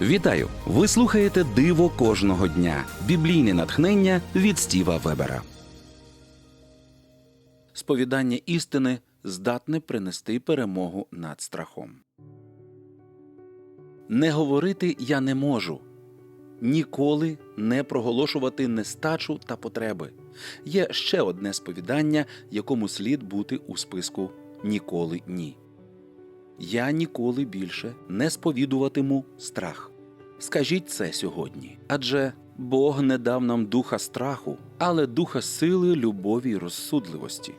Вітаю! Ви слухаєте Диво кожного дня. Біблійне натхнення від Стіва Вебера. Сповідання істини здатне принести перемогу над страхом. Не говорити я не можу. Ніколи не проголошувати нестачу та потреби. Є ще одне сповідання, якому слід бути у списку Ніколи ні. Я ніколи більше не сповідуватиму страх. Скажіть це сьогодні. Адже Бог не дав нам духа страху, але духа сили, любові й розсудливості.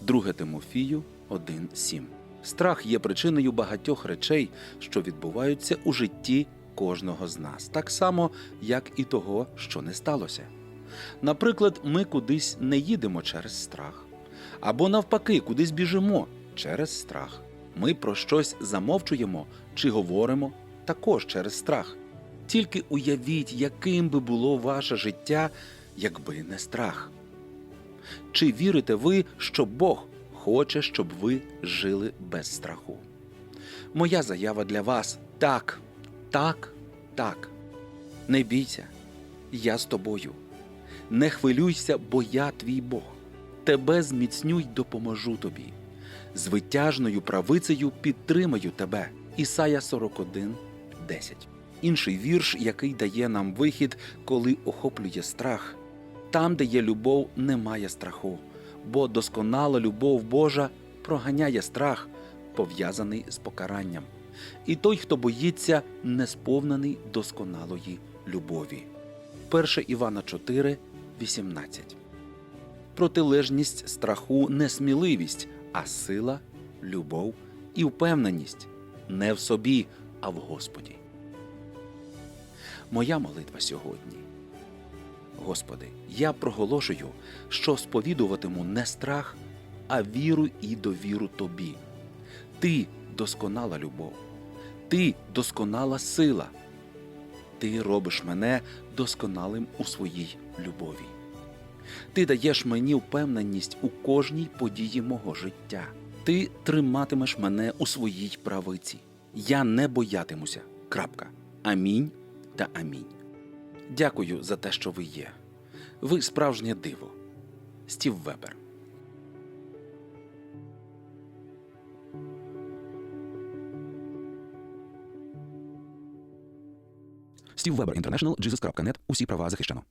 2 Тимофію 1.7. Страх є причиною багатьох речей, що відбуваються у житті кожного з нас, так само, як і того, що не сталося. Наприклад, ми кудись не їдемо через страх, або навпаки, кудись біжимо через страх. Ми про щось замовчуємо чи говоримо також через страх. Тільки уявіть, яким би було ваше життя, якби не страх. Чи вірите ви, що Бог хоче, щоб ви жили без страху? Моя заява для вас так, так, так. Не бійся, я з тобою. Не хвилюйся, бо я твій Бог. Тебе зміцню й допоможу тобі. З витяжною правицею підтримаю тебе. Ісая 41, 10. Інший вірш, який дає нам вихід, коли охоплює страх. Там, де є любов, немає страху, бо досконала любов Божа проганяє страх, пов'язаний з покаранням. І той, хто боїться, не сповнений досконалої любові. 1 Івана 4, 18. Протилежність страху не сміливість, а сила, любов і впевненість не в собі, а в Господі. Моя молитва сьогодні. Господи, я проголошую, що сповідуватиму не страх, а віру і довіру Тобі. Ти досконала любов, Ти досконала сила. Ти робиш мене досконалим у своїй любові. Ти даєш мені впевненість у кожній події мого життя. Ти триматимеш мене у своїй правиці. Я не боятимуся. Крапка. Амінь та амінь. Дякую за те, що ви є. Ви справжнє диво. Стів Вебер. Стів Вебер Інтернешнл. Усі права захищено.